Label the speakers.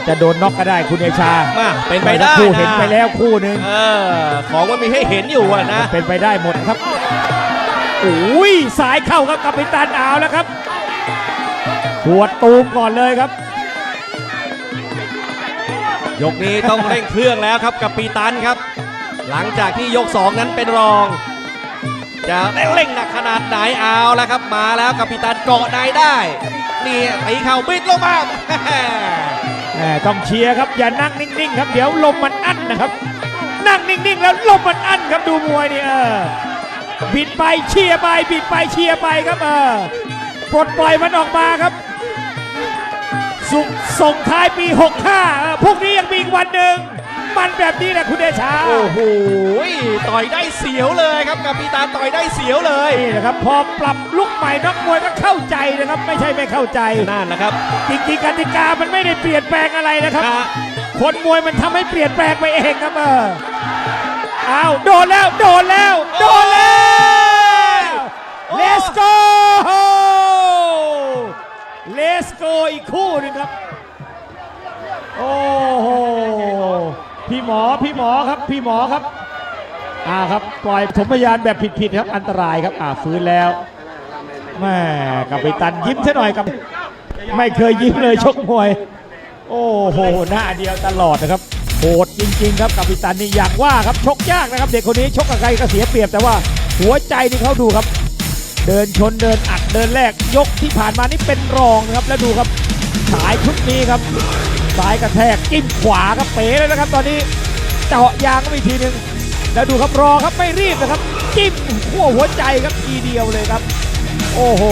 Speaker 1: จจะโดนน็อกก็ได้คุณเอชา
Speaker 2: มาเป็นไปได้
Speaker 1: คู่
Speaker 2: นะ
Speaker 1: เห็นไปแล้วคู่หนึ่ง
Speaker 2: เออของมันมีให้เห็นอยู่อะนะ
Speaker 1: เป็นไปได้หมดครับโอ้ยสายเข้าครับกัปตันเอาแล้วครับหัวดตูมก่อนเลยครับ
Speaker 2: ยกนี้ต้องเร่งเครื่องแล้วครับกับปีตันครับ หลังจากที่ยก 2 นั้นเป็นรอง จะเร่งหนักขนาดไหนเอาแล้วครับ มาแล้วกับปีตันเกาะในได้ นี่ตีเข่าบิดลงมา
Speaker 1: แหม ต้องเชียร์ครับอย่านั่งนิ่งๆครับเดี๋ยวลมมันอั้นนะครับ นั่งนิ่งๆแล้วลมมันอั้นครับดูมวยนี่เออบิดไปเชียร์ไปบิดไปเชียร์ไปครับเออปลดปล่อยมันออกมาครับสุส่งท้ายปี 65พรุ่งนี้ยังมีอีกวันหนึ่ง มันแบบนี้แหละคุณเดชา
Speaker 2: โอ้โหต่อยได้เสียวเลยครับกับปีตันต่อยได้เสียวเลย
Speaker 1: นี่นะครับพอปรับลุกใหม่นักมวยก็เข้าใจนะครับ ไม่ใช่ไม่เข้าใจ
Speaker 2: นั่นแหละครับ
Speaker 1: จริงๆกติกามันไม่ได้เปลี่ยนแปลงอะไรนะครับ
Speaker 2: นะ
Speaker 1: คนมวยมันทำให้เปลี่ยนแปลงไปเองครับเออเอาโดนแล้วโดนแล้วโดนแล้ว let's go let's go อีกคู่หนึงครับโอ้โห พี่หมอพี่หมอครับ พี่หมอครับ อ่าครับปล่อยสมพยานแบบผิดๆครับ อันตรายครับ อ่าฟื้นแล้วแม่กับปตันยิ้มซะหน่อยกับ ไม่เคยยิ้มเลยชกมวย โอ้โหหน้าเดียวตลอดนะครับโหดจริง ๆ ครับกับปิตันนี่อย่างว่าครับชกยากนะครับ เด็กคนนี้ชกกับใครก็เสียเปรียบแต่ว่าหัวใจนี่เขาดูครับ เดินชนเดินอัดเดินแรกยกที่ผ่านมานี่เป็นรองนะครับแล้วดูครับฉายชุดนี้ครับ ซ้ายกระแทกจิ้มขวาครับเป๋เลยนะครับ ตอนนี้เจาะยางก็อีกทีหนึงแล้วดูครับรอครับไม่รีบนะครับ จิ้มขั้วหัวใจครับทีเดียวเลยครับ โอ้โห